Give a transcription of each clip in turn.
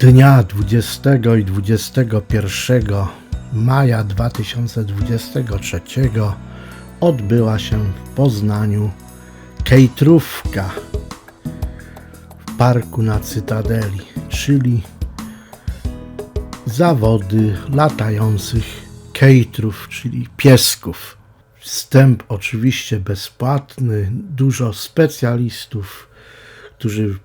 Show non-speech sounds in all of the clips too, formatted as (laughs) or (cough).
Dnia 20 i 21 maja 2023 odbyła się w Poznaniu kejtrówka w parku na Cytadeli, czyli zawody latających kejtrów, czyli piesków. Wstęp oczywiście bezpłatny, dużo specjalistów, którzy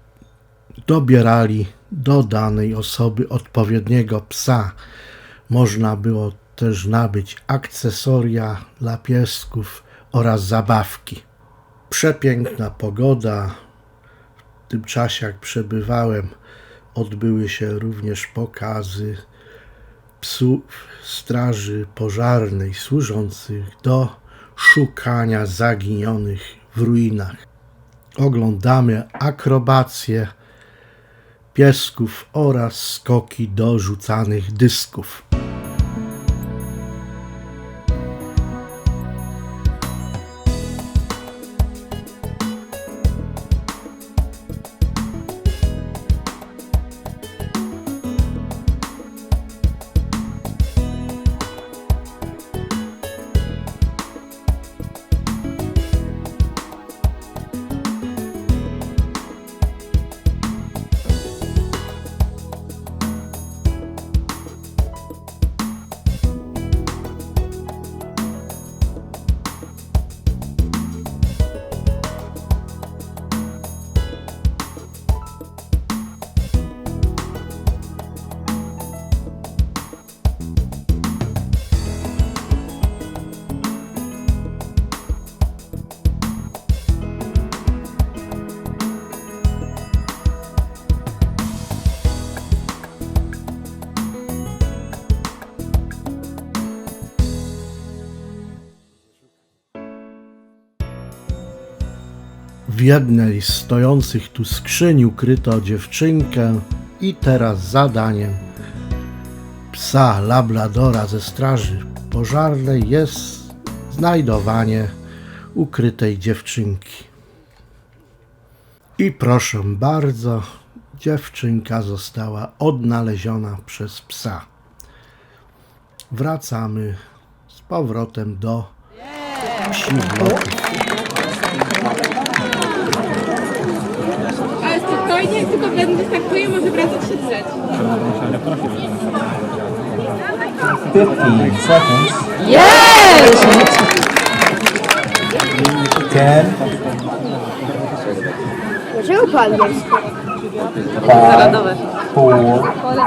dobierali do danej osoby odpowiedniego psa. Można było też nabyć akcesoria dla piesków oraz zabawki. Przepiękna pogoda. W tym czasie, jak przebywałem, odbyły się również pokazy psów straży pożarnej służących do szukania zaginionych w ruinach. Oglądamy akrobacje piesków oraz skoki do rzucanych dysków. W jednej z stojących tu skrzyni ukryto dziewczynkę i teraz zadaniem psa Labradora ze straży pożarnej jest znajdowanie ukrytej dziewczynki. I proszę bardzo, dziewczynka została odnaleziona przez psa. Wracamy z powrotem do bloków. 15 seconds. Yes! 10, Dlaczego pan jest? 5,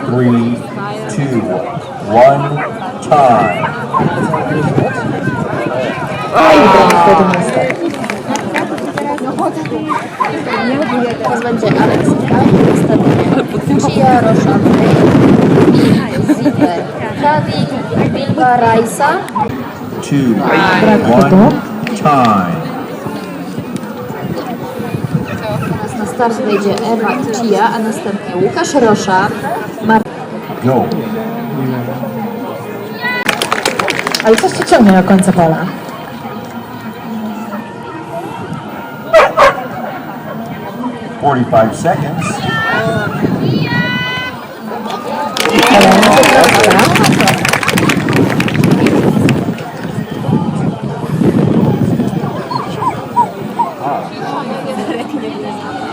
4, 3, 2, 1, time. Teraz będzie Alex następnie Cia Roszany i Zipper. Kadik, Bilba Rajsa. 2, 1, time. Na start wejdzie Ewa i Cia, a następnie Łukasz Rosza. Mar- Go. Ale coś cię ciągnie do końca pola. 45 seconds.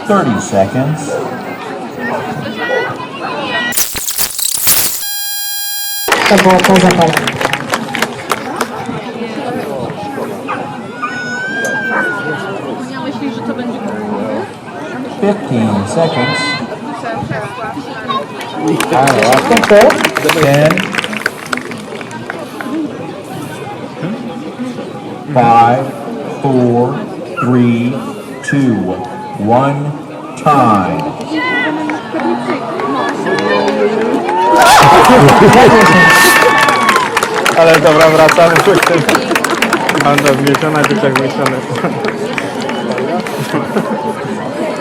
Thirty seconds. To będzie 15 seconds. All right, last control. 10, 5, 4, 3, 2, 1, time. (laughs) Ale dobra, wracamy. Banda zmieszana, dzieciak mieszany. (laughs)